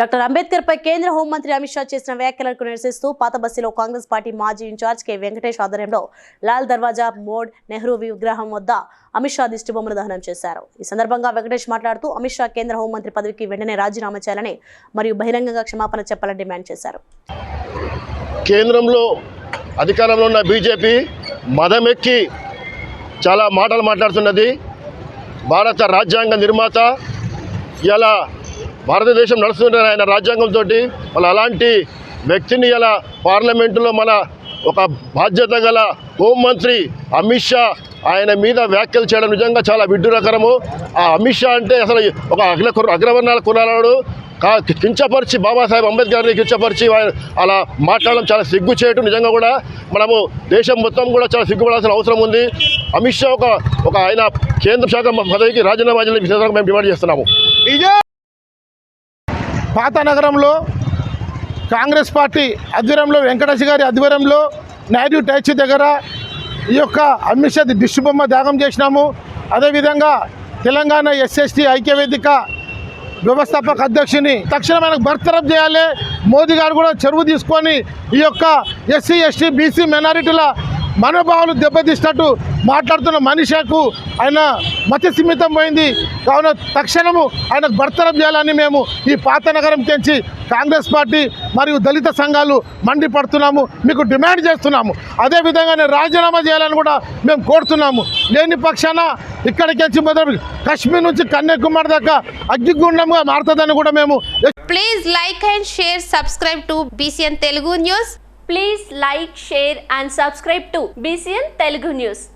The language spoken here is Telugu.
డాక్టర్ అంబేద్కర్ పై కేంద్ర హోంమంత్రి అమిత్ షా చేసిన వ్యాఖ్యలకు నిరసిస్తూ పాత బస్సులో కాంగ్రెస్ పార్టీ మాజీ ఇన్ఛార్జ్ కె. వెంకటేష్ ఆధ్వర్యంలో లాల్ దర్వాజా మోడ్ నెహ్రూ విగ్రహం వద్ద అమిత్ షా దిష్టిబొమ్మలు దహనం చేశారు. ఈ సందర్భంగా వెంకటేష్ మాట్లాడుతూ అమిత్ షా కేంద్ర హోంమంత్రి పదవికి వెంటనే రాజీనామా చేయాలని మరియు బహిరంగంగా క్షమాపణ చెప్పాలని డిమాండ్ చేశారు. కేంద్రంలో అధికారంలో ఉన్న బీజేపీ మదమెక్కి చాలా మాటలు మాట్లాడుతున్నది. భారత రాజ్యాంగ నిర్మాత ఇలా భారతదేశం నడుస్తున్న ఆయన రాజ్యాంగంతో మన అలాంటి వ్యక్తిని ఇలా పార్లమెంటులో మన ఒక బాధ్యత గల హోంమంత్రి అమిత్ షా ఆయన మీద వ్యాఖ్యలు చేయడం నిజంగా చాలా విడ్డూరకరము. ఆ అమిత్ షా అంటే అసలు ఒక అగ్ర అగ్రవర్ణాల కులాడు కా కించపరిచి బాబాసాహెబ్ అంబేద్కర్ని కించపరిచి అలా మాట్లాడడం చాలా సిగ్గు చేయటం నిజంగా కూడా మనము దేశం మొత్తం కూడా చాలా సిగ్గుపడాల్సిన అవసరం ఉంది. అమిత్ షా ఒక ఒక ఆయన కేంద్ర శాఖ పదవికి రాజీనామా చేయాలని మేము డిమాండ్ చేస్తున్నాము. పాత నగరంలో కాంగ్రెస్ పార్టీ ఆధ్వర్యంలో వెంకటేష్ గారి ఆధ్వర్యంలో నాయుడు ట్యాక్సీ దగ్గర ఈ యొక్క అమిత్ షా త్యాగం చేసినాము. అదేవిధంగా తెలంగాణ ఎస్ఎస్టీ ఐక్యవేదిక వ్యవస్థాపక అధ్యక్షుని తక్షణం ఆయనకు బర్తరఫ్ చేయాలి. మోదీ గారు కూడా చెరువు తీసుకొని ఈ యొక్క ఎస్సీ ఎస్టీ బీసీ మైనారిటీల మనోభావాలు దెబ్బతీసినట్టు మాట్లాడుతున్న మనిషికు ఆయన మతి పోయింది. కావున తక్షణము ఆయనకు భర్తరం చేయాలని మేము ఈ పాత నగరం తెంచి కాంగ్రెస్ పార్టీ మరియు దళిత సంఘాలు మండిపడుతున్నాము మీకు డిమాండ్ చేస్తున్నాము. అదేవిధంగానే రాజీనామా చేయాలని కూడా మేము కోరుతున్నాము. లేని పక్షాన ఇక్కడికి మొదలు కశ్మీర్ నుంచి కన్యాకుమారి దాకా అగ్నిగుండంగా మారుతుందని కూడా మేము please like and share subscribe to BCN Telugu news please like share and subscribe to BCN Telugu news